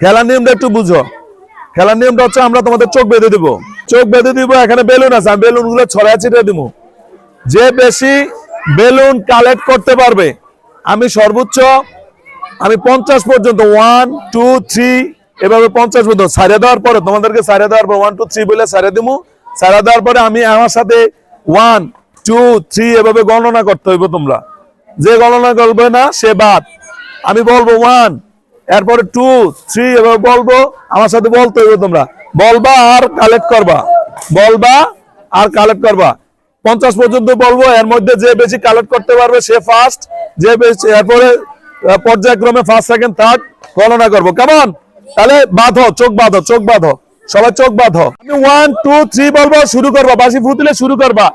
খেলার নিয়মটা একটু বুঝো। খেলার নিয়মটা হচ্ছে আমরা তোমাদের চোখ বেঁধে দিব। চোখ বেঁধে দিব, এখানে বেলুন আছে, আমি বেলুনগুলো ছড়ায় ছিটে দিব যে বেশি বেলুন কালেক্ট করতে পারবে, আমি সর্বোচ্চ, আমি পঞ্চাশ পর্যন্ত ওয়ান টু থ্রি এভাবে পঞ্চাশ পর্যন্ত সারিয়ে দেওয়ার পরে, তোমাদেরকে সারিয়ে দেওয়ার পর ওয়ান টু থ্রি বলে সারিয়ে দিব সারিয়ে দেওয়ার পরে আমি আমার সাথে ওয়ান টু থ্রি এভাবে গণনা করতে হইব তোমরা। যে গণনা করবে না, সে বাদ। আমি বলব ওয়ান এরপরে টু থ্রি এভাবে বলব। আমার সাথে বলতে হইবে তোমরা। বলবা আর কালেক্ট করবা। বলবা আর কালেক্ট করবা। পঞ্চাশ পর্যন্ত বলব। এর মধ্যে যে বেশি কালেক্ট করতে পারবে, সে ফার্স্ট যে বেশি, এরপরে পর্যায়ক্রমে ফার্স্ট সেকেন্ড থার্ড গণনা করব। কেমন তাহলে বাঁধো, চোখ বাঁধো চোখ বাঁধো। সবাই চোখ বাঁধো। আমি ওয়ান টু থ্রি বলব, শুরু করবা। বাসি ফু দিলে শুরু করবা।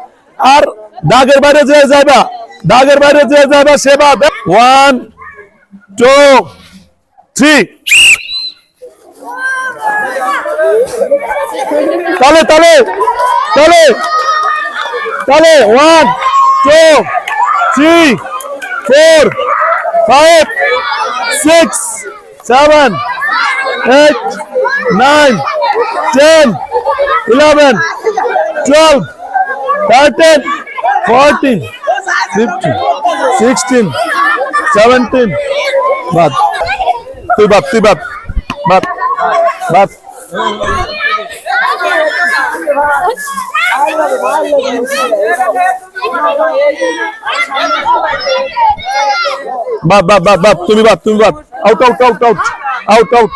আর দাগের বাইরে যে যাইবা, দাগের বাইরে যে যাইবা, সে বাদ ওয়ান টু থ্রি তাহলে তাহলে তাহলে তাহলে one two three four five six seven eight nine ten eleven twelve thirteen fourteen fifteen sixteen seventeen বাদ তুই বাদ তুই বাদ। বাদ বাদ। বাদ বাদ বাদ বাদ। তুমি বাদ তুমি বাদ। Out out out out out out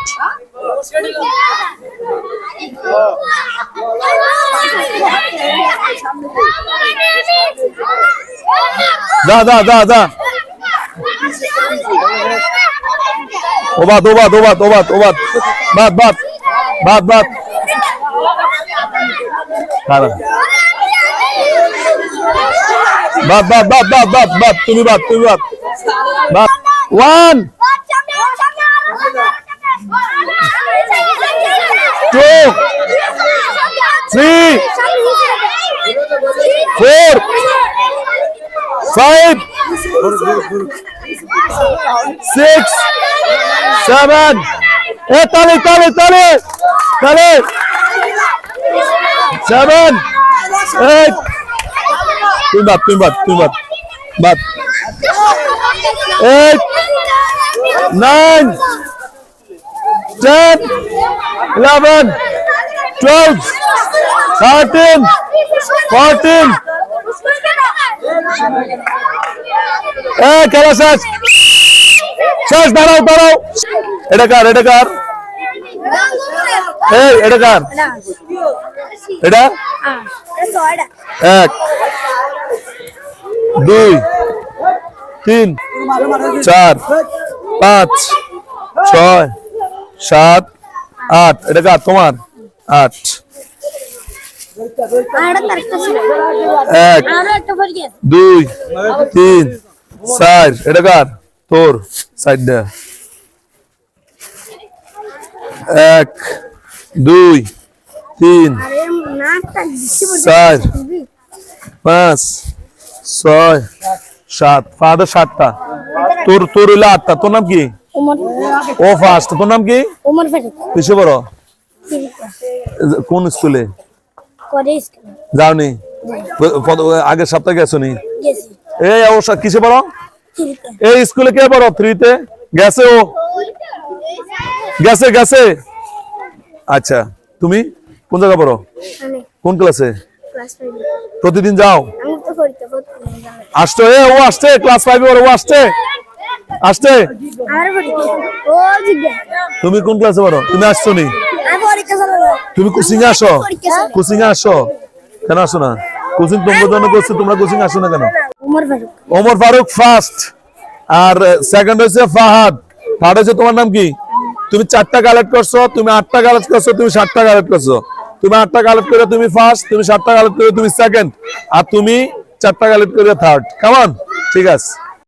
যা যা যা যা। ও বাদ ও বাদ ও বাদ ও বাদ ও বাদ বাদ। বাদ বাদ। বাদ দাঁড়া। বাদ বাদ বাদ বাদ বাদ বাদ। তুমি বাদ তুমি বাদ। বাদ। One. Two. Three. Four. Five. Six seven এ তালে তালে তালে তালে সেভেন এইট তুমি বাদ তুমি বাদ তুমি বাদ বাদ eight nine ten eleven twelve thirteen fourteen এ খেলা শেষ। শেষ দাঁড়াও দাঁড়াও। এটা কার এটা কার? এই এটা কার? এটা? এক দুই তিন চার পাঁচ ছয় সাত আট। এটা কার? তোমার? আট। এক দুই তিন চার এটা কার? তোর সাইডটা এক দুই তিন চার পাঁচ ছয় সাত। ফাদার সাতটা। তোর তোর হইল আটটা। তোর নাম কি? ও ফার্স্ট। তোর নাম কি? ফারুক। বড়? কোন স্কুলে? যাওনি? আগের সপ্তাহে গেছো নি? এই অবশ্য কিসে পড়ো? এই স্কুলে কে পড়ো? থ্রিতে? গেছে ও? গেছে গেছে? আচ্ছা তুমি? কোন জায়গা পড়ো? কোন ক্লাসে? প্রতিদিন যাও। আমি তো পরীক্ষা করতে আসছো এ ও আসছে ক্লাস ফাইভে ও আসছে। আসছে? তুমি কোন ক্লাসে পড়ো? তুমি আসছো নি? তুমি কোচিং এ আসো? কোচিং এ আসো? কেন আসো না? কোচিং তোমার জন্য করছে তোমরা কোচিং আসো না কেন? ওমর ফারুক। ফার্স্ট আর সেকেন্ড হয়েছে ফাহাদ। থার্ড হয়েছে তোমার নাম কি? তুমি চারটা কালেক্ট করছ, তুমি আটটা কালেক্ট করছ, তুমি সাতটা কালেক্ট করছ। তুমি আটটা কালেক্ট করে তুমি ফার্স্ট তুমি সাতটা কালেক্ট করে তুমি সেকেন্ড আর তুমি চারটা কালেক্ট করে থার্ড কেমন ঠিক আছে।